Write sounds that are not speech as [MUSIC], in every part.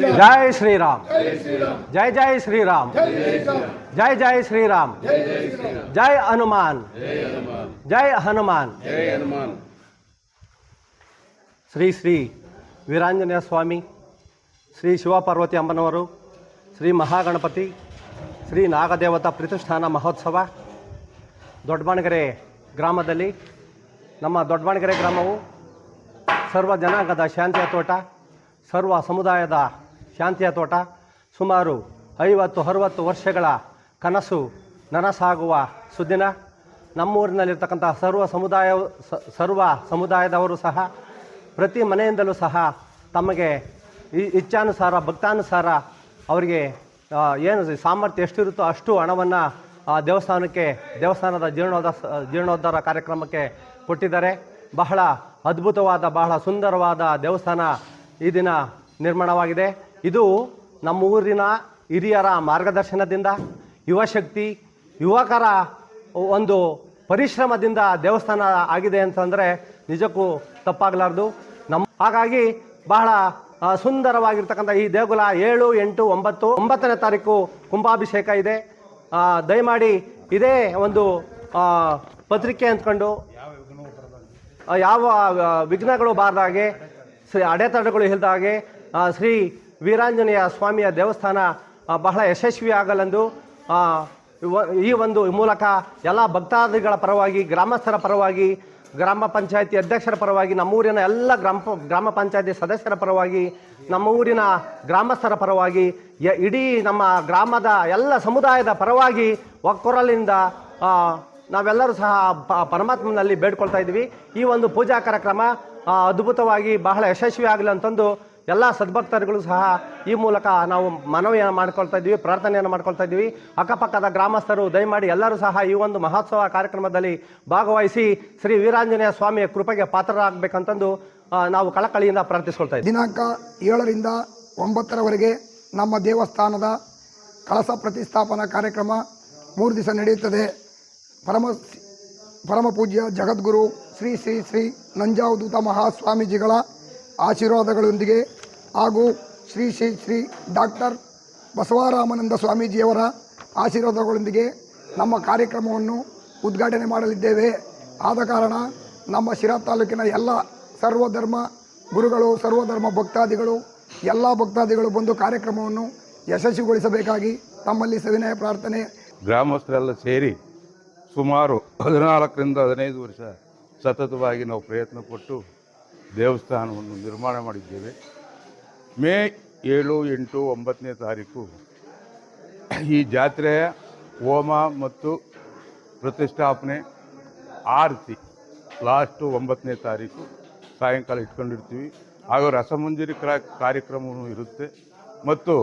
ಜೈ ಶ್ರೀರಾಮ್. ಜೈ ಜೈ ಶ್ರೀರಾಮ್. ಜೈ ಜೈ ಶ್ರೀರಾಮ್. ಜೈ ಹನುಮಾನ್. ಜೈ ಹನುಮಾನ್. ಶ್ರೀ ಶ್ರೀ ವೀರಾಂಜನೇಯ ಸ್ವಾಮಿ ಶ್ರೀ ಶಿವಪಾರ್ವತಿ ಅಮ್ಮನವರು ಶ್ರೀ ಮಹಾಗಣಪತಿ ಶ್ರೀ ನಾಗದೇವತಾ ಪ್ರತಿಷ್ಠಾನ ಮಹೋತ್ಸವ ದೊಡ್ಡಬಾಣಗೆರೆ ಗ್ರಾಮದಲ್ಲಿ ನಮ್ಮ ದೊಡ್ಡಬಾಣಗೆರೆ ಗ್ರಾಮವು ಸರ್ವ ಜನಾಂಗದ ಶಾಂತಿಯ ತೋಟ ಸರ್ವ ಸಮುದಾಯದ ಶಾಂತಿಯ ತೋಟ. ಸುಮಾರು ಐವತ್ತು, ಅರುವತ್ತು ವರ್ಷಗಳ ಕನಸು ನನಸಾಗುವ ಸುದಿನ. ನಮ್ಮೂರಿನಲ್ಲಿರ್ತಕ್ಕಂಥ ಸರ್ವ ಸಮುದಾಯ ಸರ್ವ ಸಮುದಾಯದವರು ಸಹ ಪ್ರತಿ ಮನೆಯಿಂದಲೂ ಸಹ ತಮಗೆ ಇಚ್ಛಾನುಸಾರ, ಭಕ್ತಾನುಸಾರ ಅವರಿಗೆ ಏನು ಸಾಮರ್ಥ್ಯ ಎಷ್ಟಿರುತ್ತೋ ಅಷ್ಟು ಹಣವನ್ನು ದೇವಸ್ಥಾನಕ್ಕೆ, ದೇವಸ್ಥಾನದ ಜೀರ್ಣೋದ್ಧ ಜೀರ್ಣೋದ್ಧಾರ ಕಾರ್ಯಕ್ರಮಕ್ಕೆ ಕೊಟ್ಟಿದ್ದಾರೆ. ಬಹಳ ಅದ್ಭುತವಾದ, ಬಹಳ ಸುಂದರವಾದ ದೇವಸ್ಥಾನ ಈ ದಿನ ನಿರ್ಮಾಣವಾಗಿದೆ. ಇದು ನಮ್ಮ ಊರಿನ ಹಿರಿಯರ ಮಾರ್ಗದರ್ಶನದಿಂದ ಯುವಶಕ್ತಿ ಯುವಕರ ಒಂದು ಪರಿಶ್ರಮದಿಂದ ದೇವಸ್ಥಾನ ಆಗಿದೆ ಅಂತಂದರೆ ನಿಜಕ್ಕೂ ತಪ್ಪಾಗಲಾರ್ದು. ನಮ್ಮ ಹಾಗಾಗಿ ಬಹಳ ಸುಂದರವಾಗಿರ್ತಕ್ಕಂಥ ಈ ದೇಗುಲ ಏಳು ಎಂಟು ಒಂಬತ್ತು ಒಂಬತ್ತನೇ ತಾರೀಕು ಕುಂಭಾಭಿಷೇಕ ಇದೆ. ದಯಮಾಡಿ ಇದೇ ಒಂದು ಪತ್ರಿಕೆ ಅಂದ್ಕೊಂಡು ಯಾವ ವಿಘ್ನಗಳು ಬಾರದಾಗೆ ಶ್ರೀ ಅಡೆತಡೆಗಳು ಇಲ್ಲದಾಗೆ ಆ, ಶ್ರೀ ವೀರಾಂಜನೇಯ ಸ್ವಾಮಿಯ ದೇವಸ್ಥಾನ ಬಹಳ ಯಶಸ್ವಿ ಆಗಲೆಂದು ಈ ಒಂದು ಮೂಲಕ ಎಲ್ಲ ಭಕ್ತಾದಿಗಳ ಪರವಾಗಿ, ಗ್ರಾಮಸ್ಥರ ಪರವಾಗಿ, ಗ್ರಾಮ ಪಂಚಾಯತಿ ಅಧ್ಯಕ್ಷರ ಪರವಾಗಿ, ನಮ್ಮೂರಿನ ಎಲ್ಲ ಗ್ರಾಮ ಗ್ರಾಮ ಪಂಚಾಯತಿ ಸದಸ್ಯರ ಪರವಾಗಿ ನಮ್ಮ ಊರಿನ ಗ್ರಾಮಸ್ಥರ ಪರವಾಗಿ, ಯ- ಇಡೀ ನಮ್ಮ ಗ್ರಾಮದ ಎಲ್ಲ ಸಮುದಾಯದ ಪರವಾಗಿ ಒಕ್ಕೊರಲಿಂದ ನಾವೆಲ್ಲರೂ ಸಹ ಪರಮಾತ್ಮನಲ್ಲಿ ಬೇಡ್ಕೊಳ್ತಾ ಇದ್ದೀವಿ ಈ ಒಂದು ಪೂಜಾ ಕಾರ್ಯಕ್ರಮ ಅದ್ಭುತವಾಗಿ ಬಹಳ ಯಶಸ್ವಿ ಆಗಲಿ ಅಂತಂದು ಎಲ್ಲ ಸದ್ಭಕ್ತರುಗಳು ಸಹ ಈ ಮೂಲಕ ನಾವು ಮನವಿಯನ್ನು ಮಾಡ್ಕೊಳ್ತಾ ಇದ್ದೀವಿ, ಪ್ರಾರ್ಥನೆಯನ್ನು ಮಾಡ್ಕೊಳ್ತಾ ಇದ್ದೀವಿ. ಅಕ್ಕಪಕ್ಕದ ಗ್ರಾಮಸ್ಥರು ದಯಮಾಡಿ ಎಲ್ಲರೂ ಸಹ ಈ ಒಂದು ಮಹೋತ್ಸವ ಕಾರ್ಯಕ್ರಮದಲ್ಲಿ ಭಾಗವಹಿಸಿ ಶ್ರೀ ವೀರಾಂಜನೇಯ ಸ್ವಾಮಿಯ ಕೃಪೆಗೆ ಪಾತ್ರರಾಗಬೇಕಂತಂದು ನಾವು ಕಳಕಳಿಯಿಂದ ಪ್ರಾರ್ಥಿಸ್ಕೊಳ್ತಾ ಇದ್ದೀವಿ. ದಿನಾಂಕ ಏಳರಿಂದ ಒಂಬತ್ತರವರೆಗೆ ನಮ್ಮ ದೇವಸ್ಥಾನದ ಕಳಸ ಪ್ರತಿಷ್ಠಾಪನಾ ಕಾರ್ಯಕ್ರಮ ಮೂರು ದಿವಸ ನಡೆಯುತ್ತದೆ. ಪರಮ ಪರಮ ಪೂಜ್ಯ ಜಗದ್ಗುರು ಶ್ರೀ ಶ್ರೀ ಶ್ರೀ ನಂಜಾವಧೂತ ಮಹಾಸ್ವಾಮೀಜಿಗಳ ಆಶೀರ್ವಾದಗಳೊಂದಿಗೆ ಹಾಗೂ ಶ್ರೀ ಶ್ರೀ ಶ್ರೀ ಡಾಕ್ಟರ್ ಬಸವರಾಮಾನಂದ ಸ್ವಾಮೀಜಿಯವರ ಆಶೀರ್ವಾದಗಳೊಂದಿಗೆ ನಮ್ಮ ಕಾರ್ಯಕ್ರಮವನ್ನು ಉದ್ಘಾಟನೆ ಮಾಡಲಿದ್ದೇವೆ. ಆದ ಕಾರಣ ನಮ್ಮ ಶಿರಾ ತಾಲೂಕಿನ ಎಲ್ಲ ಸರ್ವಧರ್ಮ ಗುರುಗಳು, ಸರ್ವಧರ್ಮ ಭಕ್ತಾದಿಗಳು, ಎಲ್ಲ ಭಕ್ತಾದಿಗಳು ಬಂದು ಕಾರ್ಯಕ್ರಮವನ್ನು ಯಶಸ್ವಿಗೊಳಿಸಬೇಕಾಗಿ ತಮ್ಮಲ್ಲಿ ಸವಿನಯ ಪ್ರಾರ್ಥನೆ. ಗ್ರಾಮಸ್ಥರೆಲ್ಲ ಸೇರಿ ಸುಮಾರು ಹದಿನಾಲ್ಕರಿಂದ ಹದಿನೈದು ವರ್ಷ ಸತತವಾಗಿ ನಾವು ಪ್ರಯತ್ನ ಪಟ್ಟು ದೇವಸ್ಥಾನವನ್ನು ನಿರ್ಮಾಣ ಮಾಡಿದ್ದೇವೆ. ಮೇ ಏಳು ಎಂಟು ಒಂಬತ್ತನೇ ತಾರೀಕು ಈ ಜಾತ್ರೆಯ ಹೋಮ ಮತ್ತು ಪ್ರತಿಷ್ಠಾಪನೆ ಆರತಿ ಲಾಸ್ಟು ಒಂಬತ್ತನೇ ತಾರೀಕು ಸಾಯಂಕಾಲ ಇಟ್ಕೊಂಡಿರ್ತೀವಿ. ಹಾಗೂ ರಸಮಂಜರಿ ಕ್ರಾ ಕಾರ್ಯಕ್ರಮವೂ ಇರುತ್ತೆ. ಮತ್ತು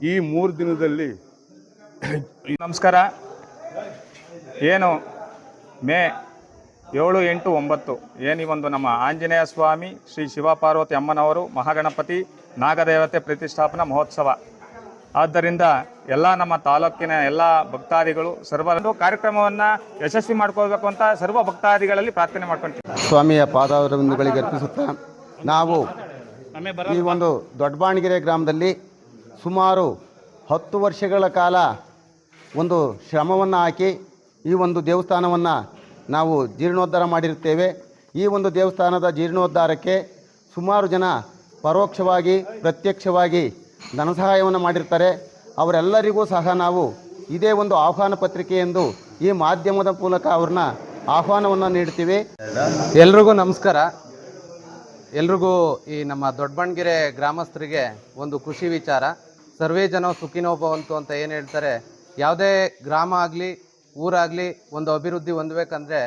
ಈ ಮೂರು ದಿನದಲ್ಲಿ [COUGHS] ನಮಸ್ಕಾರ. ಏನು ಮೇ ಏಳು ಎಂಟು ಒಂಬತ್ತು. ಏನಿ ಒಂದು ನಮ್ಮ ಆಂಜನೇಯ ಸ್ವಾಮಿ ಶ್ರೀ ಶಿವಪಾರ್ವತಿ ಅಮ್ಮನವರು ಮಹಾಗಣಪತಿ ನಾಗದೇವತೆ ಪ್ರತಿಷ್ಠಾಪನಾ ಮಹೋತ್ಸವ. ಆದ್ದರಿಂದ ಎಲ್ಲ ನಮ್ಮ ತಾಲೂಕಿನ ಎಲ್ಲ ಭಕ್ತಾದಿಗಳು ಸರ್ವ ಕಾರ್ಯಕ್ರಮವನ್ನು ಯಶಸ್ವಿ ಮಾಡ್ಕೋಬೇಕು ಅಂತ ಸರ್ವ ಭಕ್ತಾದಿಗಳಲ್ಲಿ ಪ್ರಾರ್ಥನೆ ಮಾಡ್ಕೊಂತೀವಿ ಸ್ವಾಮಿಯ ಪಾದಾರವಿಂದಗಳಿಗೆ ಅರ್ಪಿಸುತ್ತಾ ನಾವು ಈ ಒಂದು ದೊಡ್ಡಬಾಣಗೆರೆ ಗ್ರಾಮದಲ್ಲಿ ಸುಮಾರು ಹತ್ತು ವರ್ಷಗಳ ಕಾಲ ಒಂದು ಶ್ರಮವನ್ನು ಹಾಕಿ ಈ ಒಂದು ದೇವಸ್ಥಾನವನ್ನು ನಾವು ಜೀರ್ಣೋದ್ಧಾರ ಮಾಡಿರುತ್ತೇವೆ. ಈ ಒಂದು ದೇವಸ್ಥಾನದ ಜೀರ್ಣೋದ್ಧಾರಕ್ಕೆ ಸುಮಾರು ಜನ ಪರೋಕ್ಷವಾಗಿ, ಪ್ರತ್ಯಕ್ಷವಾಗಿ ಧನ ಸಹಾಯವನ್ನು ಮಾಡಿರ್ತಾರೆ. ಅವರೆಲ್ಲರಿಗೂ ಸಹ ನಾವು ಇದೇ ಒಂದು ಆಹ್ವಾನ ಪತ್ರಿಕೆ ಎಂದು ಈ ಮಾಧ್ಯಮದ ಮೂಲಕ ಅವ್ರನ್ನ ಆಹ್ವಾನವನ್ನು ನೀಡ್ತೀವಿ. ಎಲ್ರಿಗೂ ನಮಸ್ಕಾರ. ಎಲ್ರಿಗೂ ಈ ನಮ್ಮ ದೊಡ್ಡಬಣ್ಗೆರೆ ಗ್ರಾಮಸ್ಥರಿಗೆ ಒಂದು ಖುಷಿ ವಿಚಾರ. ಸರ್ವೇ ಜನ ಸುಖಿನೋಭವಂತು ಅಂತ ಏನು ಹೇಳ್ತಾರೆ, ಯಾವುದೇ ಗ್ರಾಮ ಆಗಲಿ ಊರಾಗಲಿ ಒಂದು ಅಭಿವೃದ್ಧಿ ಹೊಂದಬೇಕಂದ್ರೆ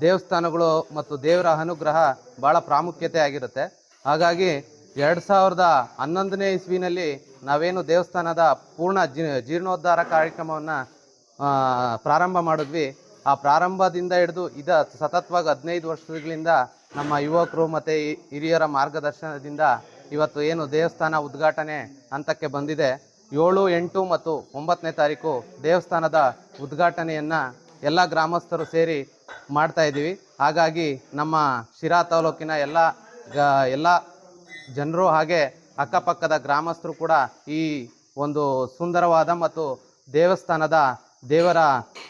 ದೇವಸ್ಥಾನಗಳು ಮತ್ತು ದೇವರ ಅನುಗ್ರಹ ಭಾಳ ಪ್ರಾಮುಖ್ಯತೆ ಆಗಿರುತ್ತೆ. ಹಾಗಾಗಿ ಎರಡು ಸಾವಿರದ ಹನ್ನೊಂದನೇ ಇಸ್ವಿನಲ್ಲಿ ನಾವೇನು ದೇವಸ್ಥಾನದ ಪೂರ್ಣ ಜೀ, ಜೀರ್ಣೋದ್ಧಾರ ಕಾರ್ಯಕ್ರಮವನ್ನು ಪ್ರಾರಂಭ ಮಾಡಿದ್ವಿ. ಆ ಪ್ರಾರಂಭದಿಂದ ಹಿಡಿದು ಇದ ಸತತವಾಗಿ ಹದಿನೈದು ವರ್ಷಗಳಿಂದ ನಮ್ಮ ಯುವಕರು ಮತ್ತು ಹಿರಿಯರ ಮಾರ್ಗದರ್ಶನದಿಂದ ಇವತ್ತು ಏನು ದೇವಸ್ಥಾನ ಉದ್ಘಾಟನೆ ಹಂತಕ್ಕೆ ಬಂದಿದೆ. ಏಳು ಎಂಟು ಮತ್ತು ಒಂಬತ್ತನೇ ತಾರೀಕು ದೇವಸ್ಥಾನದ ಉದ್ಘಾಟನೆಯನ್ನು ಎಲ್ಲ ಗ್ರಾಮಸ್ಥರು ಸೇರಿ ಮಾಡ್ತಾ ಇದ್ದೀವಿ. ಹಾಗಾಗಿ ನಮ್ಮ ಶಿರಾ ತಾಲೂಕಿನ ಎಲ್ಲ ಎಲ್ಲ ಜನರು ಹಾಗೆ ಅಕ್ಕಪಕ್ಕದ ಗ್ರಾಮಸ್ಥರು ಕೂಡ ಈ ಒಂದು ಸುಂದರವಾದ ಮತ್ತು ದೇವಸ್ಥಾನದ ದೇವರ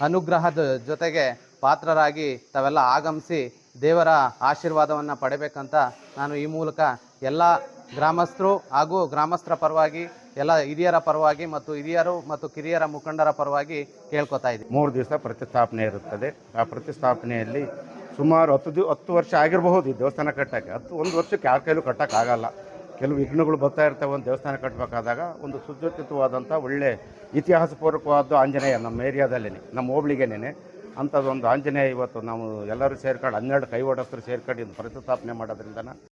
ಅನುಗ್ರಹದ ಜೊತೆಗೆ ಪಾತ್ರರಾಗಿ ತಾವೆಲ್ಲ ಆಗಮಿಸಿ ದೇವರ ಆಶೀರ್ವಾದವನ್ನು ಪಡೆಯಬೇಕಂತ ನಾನು ಈ ಮೂಲಕ ಎಲ್ಲ ಗ್ರಾಮಸ್ಥರು ಹಾಗೂ ಗ್ರಾಮಸ್ಥರ ಪರವಾಗಿ ಎಲ್ಲ ಹಿರಿಯರ ಪರವಾಗಿ ಮತ್ತು ಹಿರಿಯರು ಮತ್ತು ಕಿರಿಯರ ಮುಖಂಡರ ಪರವಾಗಿ ಕೇಳ್ಕೊತಾ ಇದ್ದೀವಿ. ಮೂರು ದಿವಸ ಪ್ರತಿಷ್ಠಾಪನೆ ಇರುತ್ತದೆ. ಆ ಪ್ರತಿಷ್ಠಾಪನೆಯಲ್ಲಿ ಸುಮಾರು ಹತ್ತು ದಿ ಹತ್ತು ವರ್ಷ ಆಗಿರಬಹುದು ಈ ದೇವಸ್ಥಾನ ಕಟ್ಟೋಕ್ಕೆ. ಹತ್ತು, ಒಂದು ವರ್ಷಕ್ಕೆ ಯಾವ ಕೈಲೂ ಕಟ್ಟೋಕ್ಕಾಗಲ್ಲ. ಕೆಲವು ವಿಘ್ನಗಳು ಬರ್ತಾ ಇರ್ತವೆ, ಒಂದು ದೇವಸ್ಥಾನ ಕಟ್ಟಬೇಕಾದಾಗ ಒಂದು ಸುಸಜ್ಜಿತವಾದಂಥ ಒಳ್ಳೆ ಇತಿಹಾಸಪೂರ್ವಕವಾದ ಆಂಜನೇಯ ನಮ್ಮ ಏರಿಯಾದಲ್ಲೇ ನಮ್ಮ ಹೋಬಳಿಗೆನೇ ಅಂಥದ್ದೊಂದು ಆಂಜನೇಯ ಇವತ್ತು ನಾವು ಎಲ್ಲರೂ ಸೇರ್ಕೊಂಡು ಹನ್ನೆರಡು ಕೈವಾಡಸ್ಥರು ಸೇರ್ಕೊಂಡು ಇದು ಪ್ರತಿಷ್ಠಾಪನೆ ಮಾಡೋದ್ರಿಂದ